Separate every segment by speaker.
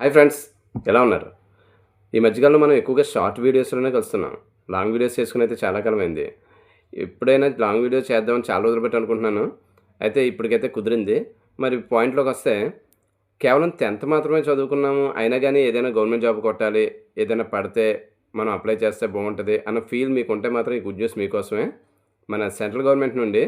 Speaker 1: Hi friends ఎలా ఉన్నారు? ఈ మధ్యకాలంలో మనం ఎక్కువగా షార్ట్ వీడియోస్లోనే కలుస్తున్నాం. లాంగ్ వీడియోస్ చేసుకుని అయితే చాలా కాలం అయింది ఎప్పుడైనా లాంగ్ వీడియో చేద్దామని చాలా రోజులు పెట్టి అనుకుంటున్నాను. అయితే ఇప్పటికైతే కుదిరింది. మరి పాయింట్లోకి వస్తే కేవలం టెన్త్ మాత్రమే చదువుకున్నాము. అయినా కానీ ఏదైనా గవర్నమెంట్ జాబ్ కొట్టాలి ఏదైనా పడితే మనం అప్లై చేస్తే బాగుంటుంది అన్న ఫీల్ మీకు ఉంటే మాత్రం ఈ గుడ్ న్యూస్ మీకోసమే. మన సెంట్రల్ గవర్నమెంట్ నుండి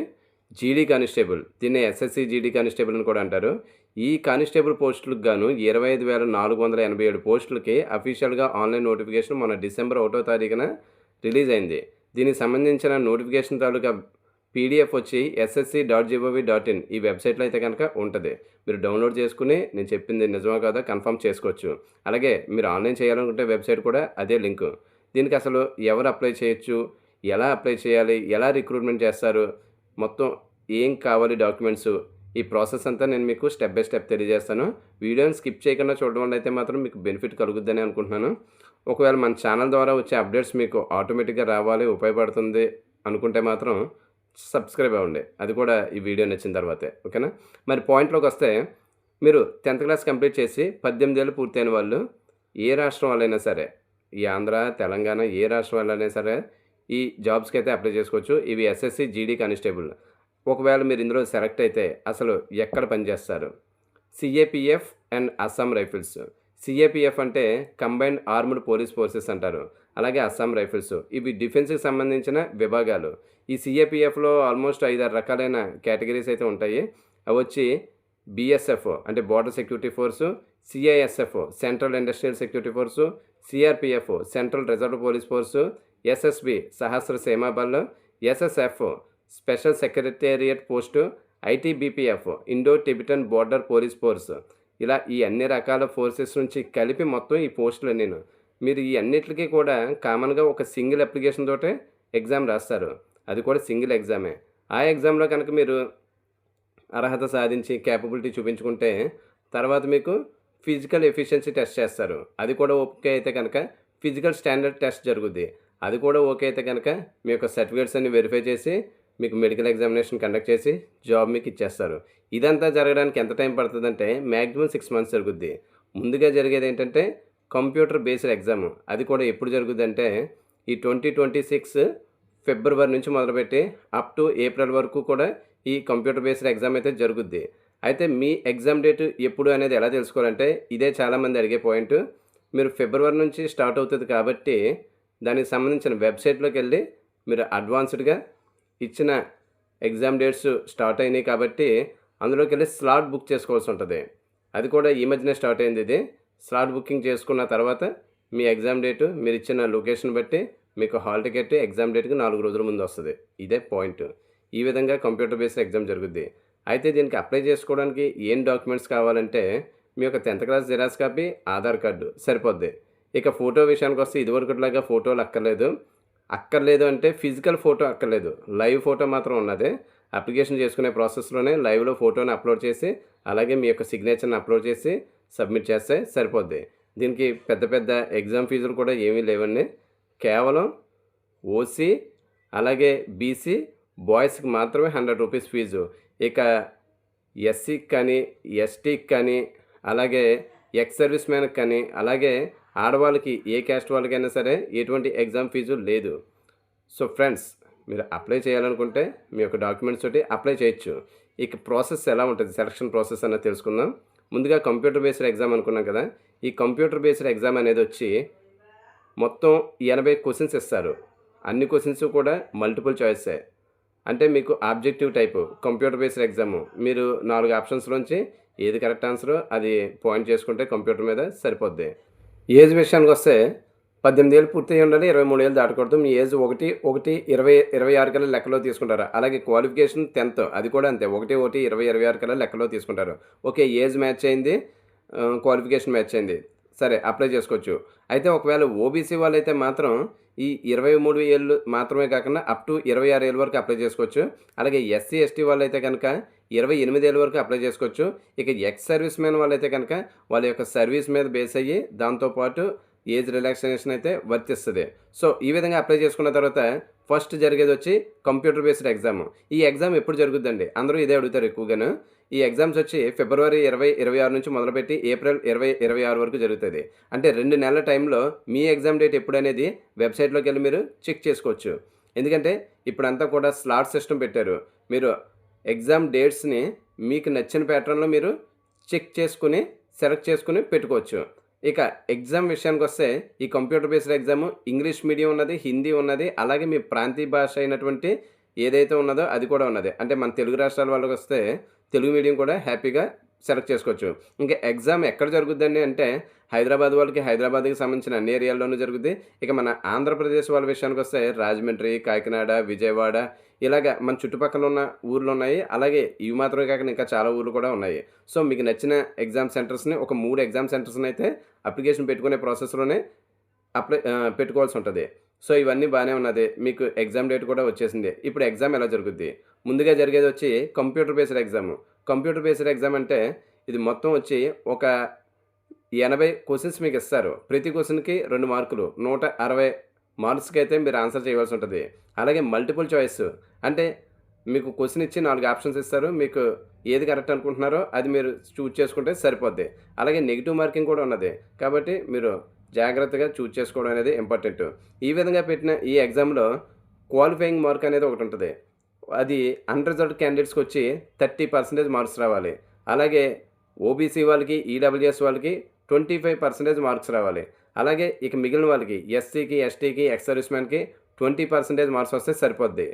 Speaker 1: జీడీ కానిస్టేబుల్ దీన్ని ఎస్ఎస్సి జీడీ కానిస్టేబుల్ అని కూడా అంటారు. ఈ కానిస్టేబుల్ పోస్టులకు గాను ఇరవై ఐదు వేల నాలుగు వందల ఎనభై ఏడు పోస్టులకి అఫీషియల్గా ఆన్లైన్ నోటిఫికేషన్ మన డిసెంబర్ ఒకటో తారీఖున రిలీజ్ అయింది. దీనికి సంబంధించిన నోటిఫికేషన్ తాలూకా పీడిఎఫ్ వచ్చి SSC dot GOV dot in ఈ వెబ్సైట్లో అయితే కనుక ఉంటుంది. మీరు డౌన్లోడ్ చేసుకుని నేను చెప్పింది నిజమా కాదా కన్ఫర్మ్ చేసుకోవచ్చు. అలాగే మీరు ఆన్లైన్ చేయాలనుకుంటే వెబ్సైట్ కూడా అదే లింక్. దీనికి అసలు ఎవరు అప్లై చేయొచ్చు? ఎలా అప్లై చేయాలి? ఎలా రిక్రూట్మెంట్ చేస్తారు? మొత్తం ఏం కావాలి డాక్యుమెంట్స్? ఈ ప్రాసెస్ అంతా నేను మీకు స్టెప్ బై స్టెప్ తెలియజేస్తాను. వీడియోని స్కిప్ చేయకుండా చూడడం వల్ల అయితే మాత్రం మీకు బెనిఫిట్ కలుగుద్దని అనుకుంటున్నాను. ఒకవేళ మన ఛానల్ ద్వారా వచ్చే అప్డేట్స్ మీకు ఆటోమేటిక్గా రావాలి ఉపయోగపడుతుంది అనుకుంటే మాత్రం సబ్స్క్రైబ్ అవ్వండి. అది కూడా ఈ వీడియో నచ్చిన తర్వాతే. ఓకేనా? మరి పాయింట్లోకి వస్తే మీరు టెన్త్ క్లాస్ కంప్లీట్ చేసి పద్దెనిమిది ఏళ్ళు పూర్తయిన వాళ్ళు ఏ రాష్ట్రం వాళ్ళైనా సరే ఈ ఆంధ్ర తెలంగాణ ఏ రాష్ట్రం వాళ్ళైనా సరే ఈ జాబ్స్కి అయితే అప్లై చేసుకోవచ్చు. ఇవి ఎస్ఎస్సి జీడీ కానిస్టేబుల్. ఒకవేళ మీరు ఇందులో సెలెక్ట్ అయితే అసలు ఎక్కడ పనిచేస్తారు CAPF and Assam rifles. CAPF అంటే కంబైన్డ్ ఆర్మ్డ్ పోలీస్ ఫోర్సెస్ అంటారు. అలాగే అస్సాం రైఫిల్స్. ఇవి డిఫెన్స్కి సంబంధించిన విభాగాలు. ఈ సిఏపిఎఫ్లో ఆల్మోస్ట్ ఐదారు రకాలైన కేటగిరీస్ అయితే ఉంటాయి. అవి వచ్చి బిఎస్ఎఫ్ అంటే border security force CISF central industrial security force CRPF central reserve police force SSB సహస్ర సేమాబల్ SSF special secretariat post ITBPF Indo Tibetan border police force. ఇలా ఈ అన్ని రకాల ఫోర్సెస్ నుంచి కలిపి మొత్తం ఈ పోస్టులు నేను. మీరు ఈ అన్నిటికీ కూడా కామన్గా ఒక సింగిల్ అప్లికేషన్ తోటే ఎగ్జామ్ రాస్తారు. అది కూడా సింగిల్ ఎగ్జామే. ఆ ఎగ్జామ్లో కనుక మీరు అర్హత సాధించి క్యాపబిలిటీ చూపించుకుంటే తర్వాత మీకు ఫిజికల్ ఎఫిషియన్సీ టెస్ట్ చేస్తారు. అది కూడా ఓకే అయితే కనుక ఫిజికల్ స్టాండర్డ్ టెస్ట్ జరుగుద్ది. అది కూడా ఓకే అయితే కనుక మీ యొక్క సర్టిఫికేట్స్ అన్ని వెరిఫై చేసి మీకు మెడికల్ ఎగ్జామినేషన్ కండక్ట్ చేసి జాబ్ మీకు ఇచ్చేస్తారు. ఇదంతా జరగడానికి ఎంత టైం పడుతుందంటే మ్యాక్సిమం సిక్స్ మంత్స్ జరుగుద్ది. ముందుగా జరిగేది ఏంటంటే కంప్యూటర్ బేస్డ్ ఎగ్జామ్ అది కూడా ఎప్పుడు జరుగుద్దంటే ఈ ట్వంటీ ట్వంటీ సిక్స్ ఫిబ్రవరి నుంచి మొదలుపెట్టి అప్ టు ఏప్రిల్ వరకు కూడా ఈ కంప్యూటర్ బేస్డ్ ఎగ్జామ్ అయితే జరుగుద్ది. అయితే మీ ఎగ్జామ్ డేట్ ఎప్పుడు అనేది ఎలా తెలుసుకోవాలంటే ఇదే చాలామంది అడిగే పాయింట్ మీరు ఫిబ్రవరి నుంచి స్టార్ట్ అవుతుంది కాబట్టి దానికి సంబంధించిన వెబ్సైట్లోకి వెళ్ళి మీరు అడ్వాన్స్డ్గా ఇచ్చిన ఎగ్జామ్ డేట్స్ స్టార్ట్ అయినాయి కాబట్టి అందులోకి వెళ్ళి స్లాట్ బుక్ చేసుకోవాల్సి ఉంటుంది. అది కూడా ఈ మధ్యనే స్టార్ట్ అయింది ఇది. స్లాట్ బుకింగ్ చేసుకున్న తర్వాత మీ ఎగ్జామ్ డేటు మీరు ఇచ్చిన లొకేషన్ బట్టి మీకు హాల్ టికెట్ ఎగ్జామ్ డేట్కి నాలుగు రోజుల ముందు వస్తుంది. ఇదే పాయింట్. ఈ విధంగా కంప్యూటర్ బేస్డ్ ఎగ్జామ్ జరుగుద్ది. అయితే దీనికి అప్లై చేసుకోవడానికి ఏం డాక్యుమెంట్స్ కావాలంటే మీ యొక్క tenth class xerox copy Aadhaar card సరిపోద్ది. ఇక ఫోటో విషయానికి వస్తే ఇదివరకులాగా ఫోటోలు అక్కర్లేదు. అక్కర్లేదు అంటే ఫిజికల్ ఫోటో అక్కర్లేదు. లైవ్ ఫోటో మాత్రం ఉన్నది. అప్లికేషన్ చేసుకునే ప్రాసెస్లోనే లైవ్లో ఫోటోని అప్లోడ్ చేసి అలాగే మీ యొక్క సిగ్నేచర్ని అప్లోడ్ చేసి సబ్మిట్ చేస్తే సరిపోద్ది. దీనికి పెద్ద పెద్ద ఎగ్జామ్ ఫీజులు కూడా ఏమీ లేవండి. కేవలం ఓసీ అలాగే బీసీ బాయ్స్కి మాత్రమే హండ్రెడ్ రూపీస్ ఫీజు. ఇక ఎస్సీకి కానీ ఎస్టీకి కానీ అలాగే ఎక్స్ సర్వీస్ మ్యాన్కి కానీ అలాగే ఆడవాళ్ళకి ఏ క్యాస్ట్ వాళ్ళకైనా సరే ఎటువంటి ఎగ్జామ్ ఫీజు లేదు. సో ఫ్రెండ్స్ మీరు అప్లై చేయాలనుకుంటే మీ యొక్క డాక్యుమెంట్స్ తోటి అప్లై చేయొచ్చు. ఇక ప్రాసెస్ ఎలా ఉంటుంది? సెలక్షన్ ప్రాసెస్ అన్నది తెలుసుకుందాం. ముందుగా కంప్యూటర్ బేస్డ్ ఎగ్జామ్ అనుకున్నాం కదా. ఈ కంప్యూటర్ బేస్డ్ ఎగ్జామ్ అనేది వచ్చి మొత్తం ఎనభై క్వశ్చన్స్ ఇస్తారు. అన్ని క్వశ్చన్స్ కూడా మల్టిపుల్ చాయిసే. అంటే మీకు objective type computer based exam. మీరు నాలుగు ఆప్షన్స్లోంచి ఏది కరెక్ట్ ఆన్సరో అది పాయింట్ చేసుకుంటే కంప్యూటర్ మీద సరిపోద్ది. ఏజ్ విషయానికి వస్తే పద్దెనిమిది ఏళ్ళు పూర్తి ఉండాలి ఇరవై మూడు ఏళ్ళు దాటకూడదు. మీ ఏజ్ ఒకటి ఒకటి ఇరవై ఇరవై ఆరు కల్లా లెక్కలో తీసుకుంటారు. అలాగే క్వాలిఫికేషన్ టెన్త్ అది కూడా అంతే. ఒకటి ఒకటి ఇరవై ఇరవై ఆరు కల్లా లెక్కలో తీసుకుంటారు. ఓకే ఏజ్ మ్యాచ్ అయింది క్వాలిఫికేషన్ మ్యాచ్ అయింది. సరే అప్లై చేసుకోవచ్చు. అయితే ఒకవేళ ఓబీసీ వాళ్ళైతే మాత్రం ఈ ఇరవై మూడు ఏళ్ళు మాత్రమే కాకుండా అప్ టు ఇరవై ఆరు ఏళ్ళ వరకు అప్లై చేసుకోవచ్చు. అలాగే ఎస్సీ ఎస్టీ వాళ్ళైతే కనుక ఇరవై ఎనిమిది ఏళ్ళ వరకు అప్లై చేసుకోవచ్చు. ఇక ఎక్స్ సర్వీస్ మ్యాన్ వాళ్ళైతే కనుక వాళ్ళ యొక్క సర్వీస్ మీద బేస్ అయ్యి దాంతోపాటు ఏజ్ రిలాక్సేషన్ అయితే వర్తిస్తుంది. సో ఈ విధంగా అప్లై చేసుకున్న తర్వాత ఫస్ట్ జరిగేది వచ్చి కంప్యూటర్ బేస్డ్ ఎగ్జామ్. ఈ ఎగ్జామ్ ఎప్పుడు జరుగుద్దండి? అందరూ ఇదే అడుగుతారు ఎక్కువగాను. ఈ ఎగ్జామ్స్ వచ్చి ఫిబ్రవరి ఇరవై ఇరవై ఆరు నుంచి మొదలుపెట్టి ఏప్రిల్ ఇరవై ఇరవై ఆరు వరకు జరుగుతుంది. అంటే రెండు నెలల టైంలో మీ ఎగ్జామ్ డేట్ ఎప్పుడు అనేది వెబ్సైట్లోకి వెళ్ళి మీరు చెక్ చేసుకోవచ్చు. ఎందుకంటే ఇప్పుడంతా కూడా స్లాట్ సిస్టమ్ పెట్టారు. మీరు ఎగ్జామ్ డేట్స్ని మీకు నచ్చిన ప్యాటర్న్లో మీరు చెక్ చేసుకుని సెలెక్ట్ చేసుకుని పెట్టుకోవచ్చు. ఇక ఎగ్జామ్ విషయానికి వస్తే ఈ computer based exam English medium ఉన్నది హిందీ ఉన్నది అలాగే మీ ప్రాంతీయ భాష అయినటువంటి ఏదైతే ఉన్నదో అది కూడా ఉన్నది. అంటే మన తెలుగు రాష్ట్రాల వాళ్ళకి వస్తే తెలుగు మీడియం కూడా హ్యాపీగా సెలెక్ట్ చేసుకోవచ్చు. ఇంకా ఎగ్జామ్ ఎక్కడ జరుగుద్దండి అంటే హైదరాబాద్ వాళ్ళకి హైదరాబాద్కి సంబంధించిన అన్ని ఏరియాల్లోనూ జరుగుద్ది. ఇక మన ఆంధ్రప్రదేశ్ వాళ్ళ విషయానికి వస్తే రాజమండ్రి కాకినాడ విజయవాడ ఇలాగ మన చుట్టుపక్కల ఉన్న ఊర్లు ఉన్నాయి. అలాగే ఇవి మాత్రమే కాక ఇంకా చాలా ఊర్లు కూడా ఉన్నాయి. సో మీకు నచ్చిన ఎగ్జామ్ సెంటర్స్ని ఒక మూడు ఎగ్జామ్ సెంటర్స్ని అయితే అప్లికేషన్ పెట్టుకునే ప్రాసెస్లోనే అప్లై పెట్టుకోవాల్సి ఉంటుంది. సో ఇవన్నీ బాగానే ఉన్నది. మీకు ఎగ్జామ్ డేట్ కూడా వచ్చేసింది. ఇప్పుడు ఎగ్జామ్ ఎలా జరుగుద్ది? ముందుగా జరిగేది వచ్చి computer based exam. Computer based exam అంటే ఇది మొత్తం వచ్చి ఒక ఎనభై క్వశ్చన్స్ మీకు ఇస్తారు. ప్రతి క్వశ్చన్కి రెండు మార్కులు. నూట అరవై మార్క్స్కి అయితే మీరు ఆన్సర్ చేయవలసి ఉంటుంది. అలాగే మల్టిపుల్ చాయిస్. అంటే మీకు క్వశ్చన్ ఇచ్చి నాలుగు ఆప్షన్స్ ఇస్తారు. మీకు ఏది కరెక్ట్ అనుకుంటున్నారో అది మీరు చూజ్ చేసుకుంటే సరిపోద్ది. అలాగే నెగిటివ్ మార్కింగ్ కూడా ఉన్నది. కాబట్టి మీరు జాగ్రత్తగా చూజ్ చేసుకోవడం అనేది ఇంపార్టెంట్. ఈ విధంగా పెట్టిన ఈ ఎగ్జామ్లో క్వాలిఫైయింగ్ మార్క్ అనేది ఒకటి ఉంటుంది. అది అన్రిజర్వ్డ్ క్యాండిడేట్స్కి వచ్చి థర్టీ పర్సెంటేజ్ మార్క్స్ రావాలి. అలాగే ఓబీసీ వాళ్ళకి ఈడబ్ల్యూఎస్ వాళ్ళకి ట్వంటీ ఫైవ్ పర్సెంటేజ్ మార్క్స్ రావాలి. అలాగే ఇక మిగిలిన వాళ్ళకి ఎస్సీకి ఎస్టీకి ఎక్స్ సర్వీస్ మ్యాన్కి ట్వంటీ పర్సెంటేజ్ మార్క్స్ వస్తే సరిపోద్ది.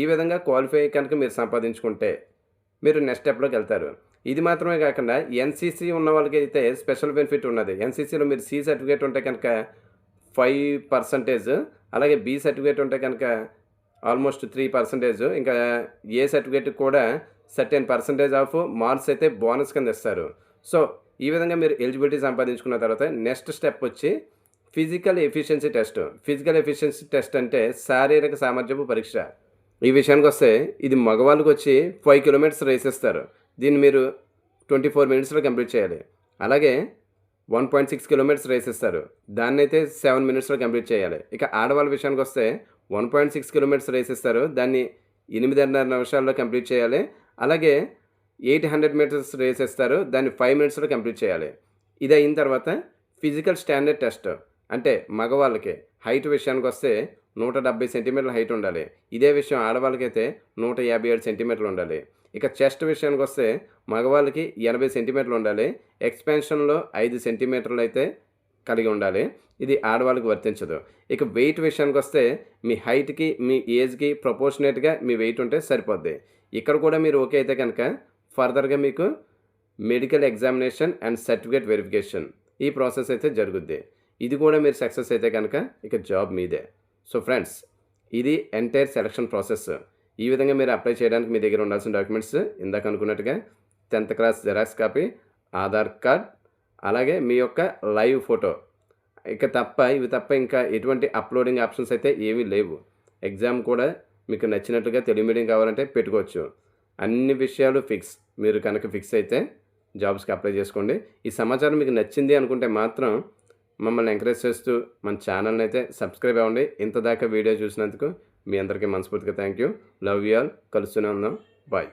Speaker 1: ఈ విధంగా క్వాలిఫై కనుక మీరు సంపాదించుకుంటే మీరు నెక్స్ట్ స్టెప్లోకి వెళ్తారు. ఇది మాత్రమే కాకుండా ఎన్సీసీ ఉన్న వాళ్ళకి అయితే స్పెషల్ బెనిఫిట్ ఉన్నది. ఎన్సీసీలో మీరు సి సర్టిఫికేట్ ఉంటే కనుక ఫైవ్ పర్సంటేజ్ అలాగే బి సర్టిఫికేట్ ఉంటే కనుక ఆల్మోస్ట్ త్రీ పర్సంటేజ్ ఇంకా ఏ సర్టిఫికేట్ కూడా సర్టెన్ పర్సంటేజ్ ఆఫ్ మార్క్స్ అయితే బోనస్ కింద ఇస్తారు. సో ఈ విధంగా మీరు ఎలిజిబిలిటీ సంపాదించుకున్న తర్వాత నెక్స్ట్ స్టెప్ వచ్చి physical efficiency test. Physical efficiency test అంటే శారీరక సామర్థ్యపు పరీక్ష. ఈ విషయానికి వస్తే ఇది మగవాళ్ళకి వచ్చి ఫైవ్ కిలోమీటర్స్ రేస్ ఇస్తారు దీన్ని మీరు ట్వంటీ ఫోర్ మినిట్స్లో కంప్లీట్ చేయాలి. అలాగే one point six kilometres race ఇస్తారు దాన్ని అయితే సెవెన్ మినిట్స్లో కంప్లీట్ చేయాలి. ఇక ఆడవాళ్ళ విషయానికి వస్తే one point six kilometres race ఇస్తారు దాన్ని ఎనిమిదిన్నర నిమిషాల్లో కంప్లీట్ చేయాలి. అలాగే ఎయిట్ హండ్రెడ్ మీటర్స్ రేస్ ఇస్తారు దాన్ని ఫైవ్ మినిట్స్లో కంప్లీట్ చేయాలి. ఇది అయిన తర్వాత ఫిజికల్ స్టాండర్డ్ టెస్ట్ అంటే మగవాళ్ళకి. హైట్ విషయానికి వస్తే నూట డెబ్బై సెంటీమీటర్ల హైట్ ఉండాలి. ఇదే విషయం ఆడవాళ్ళకైతే నూట యాభై ఏడు సెంటీమీటర్లు ఉండాలి. ఇక చెస్ట్ విషయానికి వస్తే మగవాళ్ళకి ఎనభై సెంటీమీటర్లు ఉండాలి. ఎక్స్పెన్షన్లో ఐదు సెంటీమీటర్లు అయితే కలిగి ఉండాలి. ఇది ఆడవాళ్ళకి వర్తించదు. ఇక వెయిట్ విషయానికి వస్తే మీ హైట్కి మీ ఏజ్కి ప్రపోర్షనేట్గా మీ వెయిట్ ఉంటే సరిపోద్ది. ఇక్కడ కూడా మీరు ఓకే అయితే కనుక ఫర్దర్గా మీకు medical examination and certificate verification ఈ ప్రాసెస్ అయితే జరుగుద్ది. ఇది కూడా మీరు సక్సెస్ అయితే కనుక ఇక జాబ్ మీదే. సో ఫ్రెండ్స్ ఇది ఎంటైర్ సెలక్షన్ ప్రాసెస్. ఈ విధంగా మీరు అప్లై చేయడానికి మీ దగ్గర ఉండాల్సిన డాక్యుమెంట్స్ ఇందాక అనుకున్నట్టుగా tenth class xerox copy Aadhaar card అలాగే మీ యొక్క లైవ్ ఫోటో. ఇక తప్ప ఇవి తప్ప ఇంకా ఎటువంటి అప్లోడింగ్ ఆప్షన్స్ అయితే ఏమీ లేవు. ఎగ్జామ్ కూడా మీకు నచ్చినట్లుగా తెలుగు మీడియం కావాలంటే పెట్టుకోవచ్చు. అన్ని విషయాలు ఫిక్స్ మీరు కనుక ఫిక్స్ అయితే జాబ్స్కి అప్లై చేసుకోండి. ఈ సమాచారం మీకు నచ్చింది అనుకుంటే మాత్రం మమ్మల్ని ఎంకరేజ్ చేస్తూ మన ఛానల్ని అయితే సబ్స్క్రైబ్ అవ్వండి. ఇంత దాకా వీడియో చూసినందుకు మీ అందరికీ మనస్ఫూర్తిగా thank you. Love you all. కలుస్తూనే ఉందాం. బాయ్.